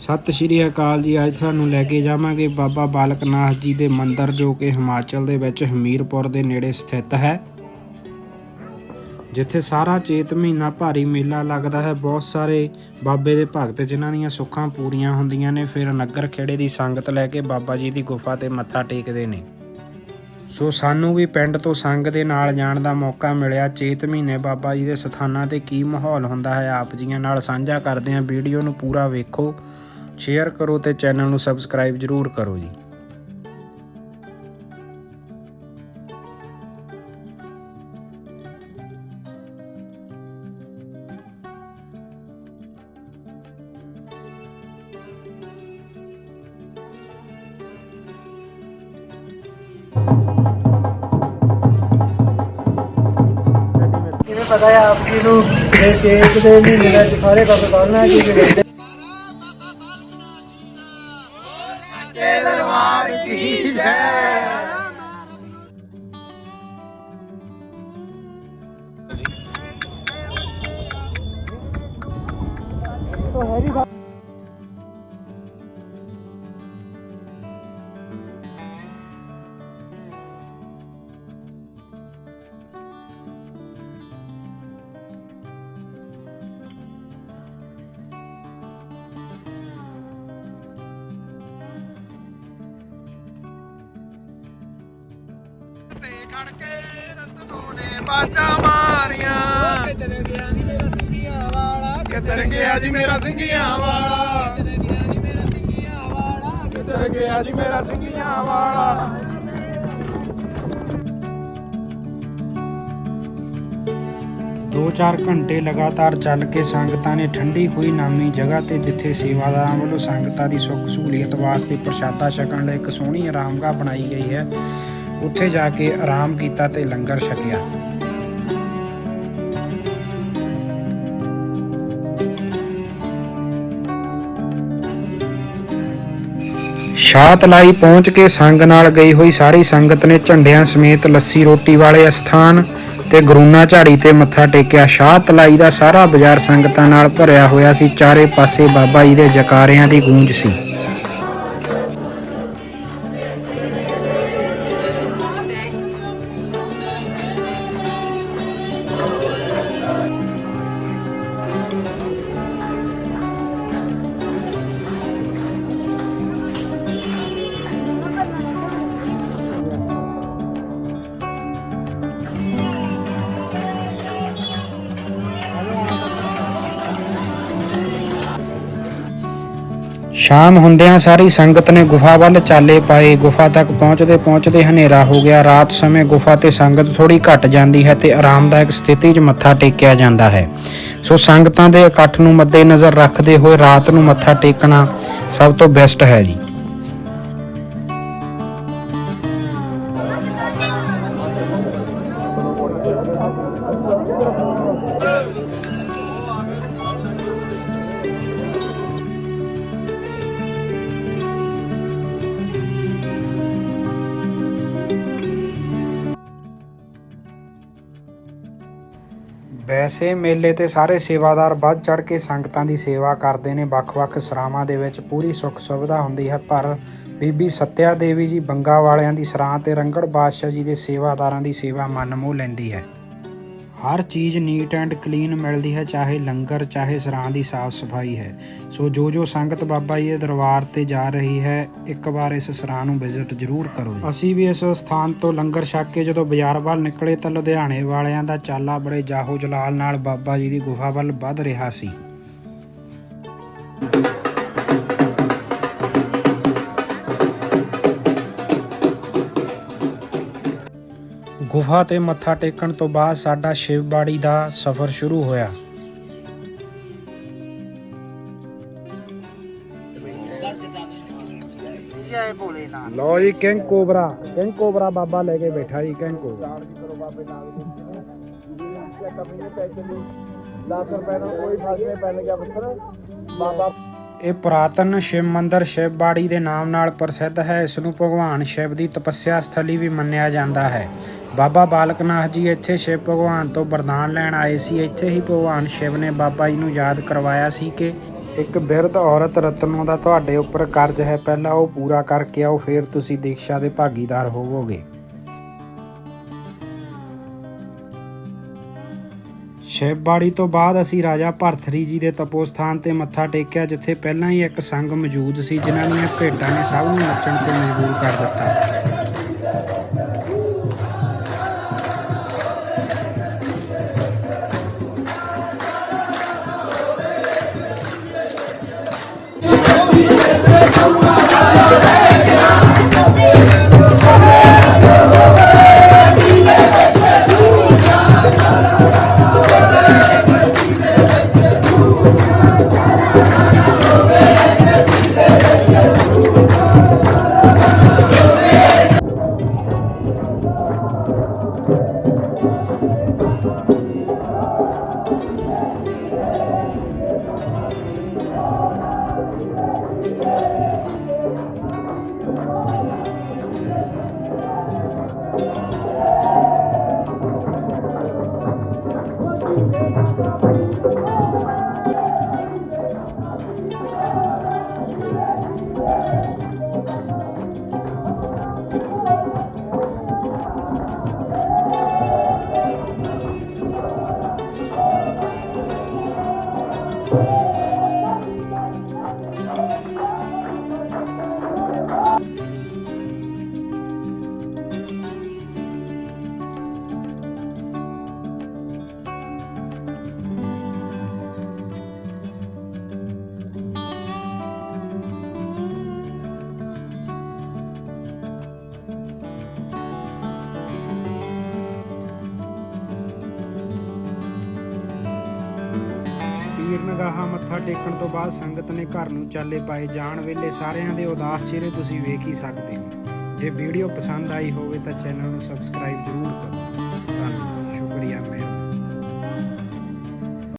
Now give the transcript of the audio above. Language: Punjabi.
ਸਤਿ ਸ਼੍ਰੀ ਅਕਾਲ ਜੀ, ਅੱਜ ਤੁਹਾਨੂੰ ਲੈ ਕੇ ਜਾਵਾਂਗੇ ਬਾਬਾ ਬਾਲਕ ਨਾਥ ਜੀ ਦੇ ਮੰਦਿਰ, ਜੋ ਕਿ ਹਿਮਾਚਲ ਦੇ ਵਿੱਚ ਹਮੀਰਪੁਰ ਦੇ ਨੇੜੇ ਸਥਿਤ ਹੈ। ਜਿੱਥੇ ਸਾਰਾ ਚੇਤ ਮਹੀਨਾ ਭਾਰੀ ਮੇਲਾ ਲੱਗਦਾ ਹੈ। ਬਹੁਤ ਸਾਰੇ ਬਾਬੇ ਦੇ ਭਗਤ, ਜਿਨ੍ਹਾਂ ਦੀਆਂ ਸੁੱਖਾਂ ਪੂਰੀਆਂ ਹੁੰਦੀਆਂ ਨੇ, ਫਿਰ ਨਗਰ ਖੇੜੇ ਦੀ ਸੰਗਤ ਲੈ ਕੇ ਬਾਬਾ ਜੀ ਦੀ ਗੁਫਾ ਤੇ ਮੱਥਾ ਟੇਕਦੇ ਨੇ। ਸੋ ਸਾਨੂੰ ਵੀ ਪਿੰਡ ਤੋਂ ਸੰਗ ਦੇ ਨਾਲ ਜਾਣ ਦਾ ਮੌਕਾ ਮਿਲਿਆ। ਚੇਤ ਮਹੀਨੇ ਬਾਬਾ ਜੀ ਦੇ ਸਥਾਨਾਂ ਤੇ ਕੀ ਮਾਹੌਲ ਹੁੰਦਾ ਹੈ, ਆਪ ਜੀਆਂ ਨਾਲ ਸਾਂਝਾ ਕਰਦੇ ਹਾਂ। ਵੀਡੀਓ ਨੂੰ ਪੂਰਾ ਵੇਖੋ। ਸ਼ੇਅਰ ਕਰੋ ਤੇ ਚੈਨਲ ਨੂੰ ਸਬਸਕ੍ਰਾਈਬ ਜਰੂਰ ਕਰੋ ਜੀ। ਕਿਵੇਂ ਪਤਾ ਹੈ ਆਪ ਜੀ ਨੂੰ ਇਹ ਕੇਕ ਦੇ ਮਹੀਨੇ ਦਾ ਸਾਰੇ ਬਾਬਾ ਬਾਲਣਾ ਜੀ ਦੇ ਬੰਦੇ ਤੇ ਖੜ ਕੇ ਰਤਨੂ ਨੇ ਬਾਜਾਂ ਮਾਰੀਆਂ ਕਿੱਧਰ ਗਿਆ ਨਹੀਂ ਮੇਰਾ ਸਿੰਘੀਆਂ ਵਾਲਾ ਕਿੱਧਰ ਗਿਆ ਜੀ ਮੇਰਾ ਸਿੰਘੀਆਂ ਵਾਲਾ? ਕਿੱਧਰ ਗਿਆ ਜੀ ਮੇਰਾ ਸਿੰਘੀਆਂ ਵਾਲਾ? ਦੋ ਚਾਰ ਘੰਟੇ ਲਗਾਤਾਰ ਚੱਲ ਕੇ ਸੰਗਤਾਂ ਨੇ ਠੰਡੀ ਹੋਈ ਨਾਮੀ ਜਗ੍ਹਾ ਤੇ ਜਿੱਥੇ ਸੇਵਾਦਾਰਾਂ ਵੱਲੋਂ ਸੰਗਤਾਂ ਦੀ ਸੁੱਖ ਸਹੂਲੀਅਤ ਵਾਸਤੇ ਪ੍ਰਸ਼ਾਦਾ ਛਕਣ ਲਈ ਇੱਕ ਸੋਹਣੀ ਆਰਾਮਗਾਹ ਬਣਾਈ ਗਈ ਹੈ, ਉੱਥੇ ਜਾ ਕੇ ਆਰਾਮ ਕੀਤਾ ਤੇ ਲੰਗਰ ਛਕਿਆ। ਸ਼ਾਹਤਲਾਈ ਪਹੁੰਚ ਕੇ ਸੰਗ ਨਾਲ ਗਈ ਹੋਈ ਸਾਰੀ ਸੰਗਤ ਨੇ ਝੰਡਿਆਂ ਸਮੇਤ ਲੱਸੀ ਰੋਟੀ ਵਾਲੇ ਅਸਥਾਨ ਤੇ ਗਰੂਨਾ ਝਾੜੀ ਤੇ ਮੱਥਾ ਟੇਕਿਆ। ਸ਼ਾਹਤਲਾਈ ਦਾ ਸਾਰਾ ਬਾਜ਼ਾਰ ਸੰਗਤਾਂ ਨਾਲ ਭਰਿਆ ਹੋਇਆ ਸੀ। ਚਾਰੇ ਪਾਸੇ ਬਾਬਾ ਜੀ ਦੇ ਜਕਾਰਿਆਂ ਦੀ ਗੂੰਜ ਸੀ। ਸ਼ਾਮ ਹੁੰਦਿਆਂ ਸਾਰੀ ਸੰਗਤ ਨੇ ਗੁਫਾ ਵੱਲ ਚਾਲੇ ਪਾਏ। ਗੁਫਾ ਤੱਕ ਪਹੁੰਚਦੇ ਪਹੁੰਚਦੇ ਹਨੇਰਾ ਹੋ ਗਿਆ। ਰਾਤ ਸਮੇਂ ਗੁਫਾ ਤੇ ਸੰਗਤ ਥੋੜੀ ਘਟ ਜਾਂਦੀ ਹੈ ਤੇ ਆਰਾਮਦਾਇਕ ਸਥਿਤੀ 'ਚ ਮੱਥਾ ਟੇਕਿਆ ਜਾਂਦਾ ਹੈ। ਸੋ ਸੰਗਤਾਂ ਦੇ ਇਕੱਠ ਨੂੰ ਮੱਦੇਨਜ਼ਰ ਰੱਖਦੇ ਹੋਏ ਰਾਤ ਨੂੰ ਮੱਥਾ ਟੇਕਣਾ ਸਭ ਤੋਂ ਬੈਸਟ ਹੈ ਜੀ। ਵੈਸੇ ਮੇਲੇ ਤੇ ਸਾਰੇ ਸੇਵਾਦਾਰ ਵੱਧ ਚੜ ਕੇ ਸੰਗਤਾਂ ਦੀ ਸੇਵਾ ਕਰਦੇ ਨੇ। ਵੱਖ-ਵੱਖ ਸਰਾਵਾਂ ਦੇ ਵਿੱਚ ਪੂਰੀ ਸੁੱਖ ਸੁਵਿਧਾ ਹੁੰਦੀ ਹੈ, ਪਰ ਬੀਬੀ ਸਤਿਆ ਦੇਵੀ ਜੀ ਬੰਗਾ ਵਾਲਿਆਂ ਦੀ ਸਰਾਂ ਤੇ ਰੰਗੜ ਬਾਦਸ਼ਾਹ ਜੀ ਦੇ ਸੇਵਾਦਾਰਾਂ ਦੀ ਸੇਵਾ ਮਨ ਮੋਹ ਲੈਂਦੀ ਹੈ। ਹਰ ਚੀਜ਼ ਨੀਟ ਐਂਡ ਕਲੀਨ ਮਿਲਦੀ ਹੈ, ਚਾਹੇ ਲੰਗਰ, ਚਾਹੇ ਸਰਾਂ ਦੀ ਸਾਫ਼ ਸਫ਼ਾਈ ਹੈ। ਸੋ ਜੋ ਜੋ ਸੰਗਤ ਬਾਬਾ ਜੀ ਦੇ ਦਰਬਾਰ ਤੇ ਜਾ ਰਹੀ ਹੈ, ਇੱਕ ਵਾਰ ਇਸ ਸਰਾਂ ਨੂੰ ਵਿਜ਼ਿਟ ਜ਼ਰੂਰ ਕਰੋ ਅਸੀਂ ਵੀ ਇਸ ਸਥਾਨ ਤੋਂ ਲੰਗਰ ਛਕ ਕੇ ਜਦੋਂ ਬਾਜ਼ਾਰ ਵੱਲ ਨਿਕਲੇ ਤਾਂ ਲੁਧਿਆਣੇ ਵਾਲਿਆਂ ਦਾ ਚਾਲਾ ਬੜੇ ਜਾਹੋ ਜਲਾਲ ਨਾਲ ਬਾਬਾ ਜੀ ਦੀ ਗੁਫਾ ਵੱਲ ਵੱਧ ਰਿਹਾ ਸੀ। ਗੁਫਾ ਤੇ ਮੱਥਾ ਟੇਕਣ ਤੋਂ ਬਾਅਦ ਸਾਡਾ ਸ਼ਿਵਬਾੜੀ ਦਾ ਸਫ਼ਰ ਸ਼ੁਰੂ ਹੋਇਆ। ਲਓ ਜੀ ਕਿੰਗ ਕੋਬਰਾ ਕਿੰਗ ਕੋਬਰਾ ਬਾਬਾ ਲੈ ਕੇ ਬੈਠਾ ਜੀ ਕਿੰਗ ਕੋਬਰਾ। ਕਮੀ ਨਹੀਂ ਪੈਸੇ ਦੀ 10 ਰੁਪਏ ਦਾ ਕੋਈ ਨਹੀਂ ਪੈਣ ਗਿਆ ਪੁੱਤਰ ਬਾਬਾ ਇਹ ਪੁਰਾਤਨ ਸ਼ਿਵ ਮੰਦਰ ਸ਼ਿਵਬਾੜੀ ਦੇ ਨਾਮ ਨਾਲ ਪ੍ਰਸਿੱਧ ਹੈ। ਇਸ ਨੂੰ ਭਗਵਾਨ ਸ਼ਿਵ ਦੀ ਤਪੱਸਿਆ ਸਥਲੀ ਵੀ ਮੰਨਿਆ ਜਾਂਦਾ ਹੈ। ਬਾਬਾ ਬਾਲਕ ਨਾਥ ਜੀ ਇੱਥੇ ਸ਼ਿਵ ਭਗਵਾਨ ਤੋਂ ਵਰਦਾਨ ਲੈਣ ਆਏ ਸੀ। ਇੱਥੇ ਹੀ ਭਗਵਾਨ ਸ਼ਿਵ ਨੇ ਬਾਬਾ ਜੀ ਨੂੰ ਯਾਦ ਕਰਵਾਇਆ ਸੀ ਕਿ ਇੱਕ ਬਿਰਧ ਔਰਤ ਰਤਨੋਂ ਦਾ ਤੁਹਾਡੇ ਉੱਪਰ ਕਰਜ਼ ਹੈ। ਪਹਿਲਾਂ ਉਹ ਪੂਰਾ ਕਰਕੇ ਆਓ, ਫਿਰ ਤੁਸੀਂ ਦੀਕਸ਼ਾ ਦੇ ਭਾਗੀਦਾਰ ਹੋਵੋਗੇ। ਸ਼ਿਵਬਾੜੀ ਤੋਂ ਬਾਅਦ ਅਸੀਂ ਰਾਜਾ ਭਰਥਰੀ ਜੀ ਦੇ ਤਪੋਸਥਾਨ ਤੇ ਮੱਥਾ ਟੇਕਿਆ ਜਿੱਥੇ ਪਹਿਲਾਂ ਹੀ ਇੱਕ ਸੰਗ ਮੌਜੂਦ ਸੀ ਜਿਨ੍ਹਾਂ ਦੀਆਂ ਭੇਡਾਂ ਨੇ ਸਭ ਨੂੰ ਨੱਚਣ ਤੇ ਮਜਬੂਰ ਕਰ ਦਿੱਤਾ ਪੀਰ ਨਗਾਹਾ ਮੱਥਾ ਟੇਕਣ ਤੋਂ ਬਾਅਦ ਸੰਗਤ ਨੇ ਘਰ ਨੂੰ ਚਾਲੇ ਪਾਏ ਜਾਣ ਵੇਲੇ ਸਾਰਿਆਂ ਦੇ ਉਦਾਸ ਚਿਹਰੇ ਤੁਸੀਂ ਵੇਖ ਹੀ ਸਕਦੇ ਹੋ। ਜੇ ਵੀਡੀਓ ਪਸੰਦ ਆਈ ਹੋਵੇ ਤਾਂ ਚੈਨਲ ਨੂੰ ਸਬਸਕ੍ਰਾਈਬ ਜ਼ਰੂਰ ਕਰੋ।